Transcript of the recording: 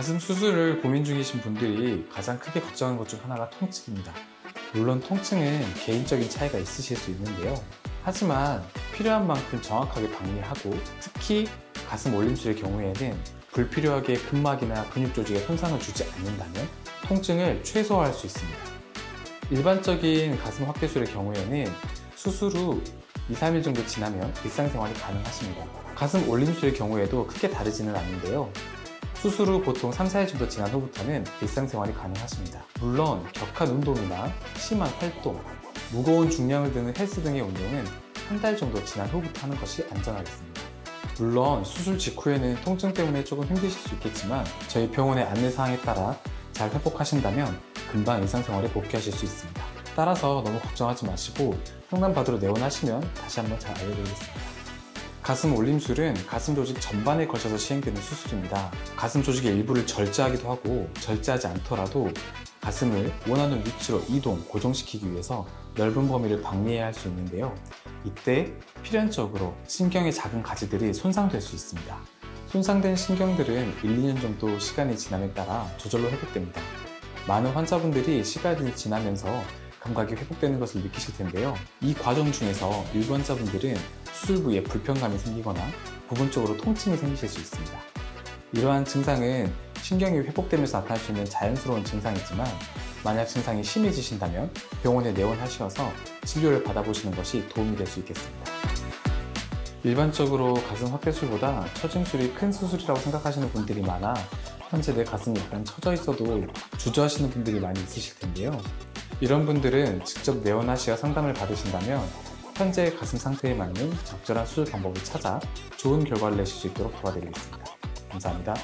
수술을 고민 중이신 분들이 가장 크게 걱정하는 것 중 하나가 통증입니다. 물론 통증은 개인적인 차이가 있으실 수 있는데요. 하지만 필요한 만큼 정확하게 방리하고 특히 가슴 올림술의 경우에는 불필요하게 근막이나 근육 조직에 손상을 주지 않는다면 통증을 최소화할 수 있습니다. 일반적인 가슴 확대술의 경우에는 수술 후 2, 3일 정도 지나면 일상생활이 가능하십니다. 가슴 올림술의 경우에도 크게 다르지는 않는데요. 수술 후 보통 3, 4일 정도 지난 후부터는 일상생활이 가능하십니다. 물론 격한 운동이나 심한 활동, 무거운 중량을 드는 헬스 등의 운동은 한 달 정도 지난 후부터 하는 것이 안전하겠습니다. 물론 수술 직후에는 통증 때문에 조금 힘드실 수 있겠지만 저희 병원의 안내사항에 따라 잘 회복하신다면 금방 일상생활에 복귀하실 수 있습니다. 따라서 너무 걱정하지 마시고 상담받으러 내원하시면 다시 한번 잘 알려드리겠습니다. 가슴 올림술은 가슴 조직 전반에 걸쳐서 시행되는 수술입니다. 가슴 조직의 일부를 절제하기도 하고 절제하지 않더라도 가슴을 원하는 위치로 이동, 고정시키기 위해서 넓은 범위를 방리해야 할 수 있는데요. 이때 필연적으로 신경의 작은 가지들이 손상될 수 있습니다. 손상된 신경들은 1, 2년 정도 시간이 지남에 따라 저절로 회복됩니다. 많은 환자분들이 시간이 지나면서 감각이 회복되는 것을 느끼실 텐데요. 이 과정 중에서 일부 환자분들은 수술 부위에 불편감이 생기거나 부분적으로 통증이 생기실 수 있습니다. 이러한 증상은 신경이 회복되면서 나타날 수 있는 자연스러운 증상이지만 만약 증상이 심해지신다면 병원에 내원하셔서 진료를 받아보시는 것이 도움이 될 수 있겠습니다. 일반적으로 가슴 확대술보다 처짐술이 큰 수술이라고 생각하시는 분들이 많아 현재 내 가슴이 약간 처져 있어도 주저하시는 분들이 많이 있으실 텐데요. 이런 분들은 직접 내원하시어 상담을 받으신다면 현재 가슴 상태에 맞는 적절한 수술 방법을 찾아 좋은 결과를 내실 수 있도록 도와드리겠습니다. 감사합니다.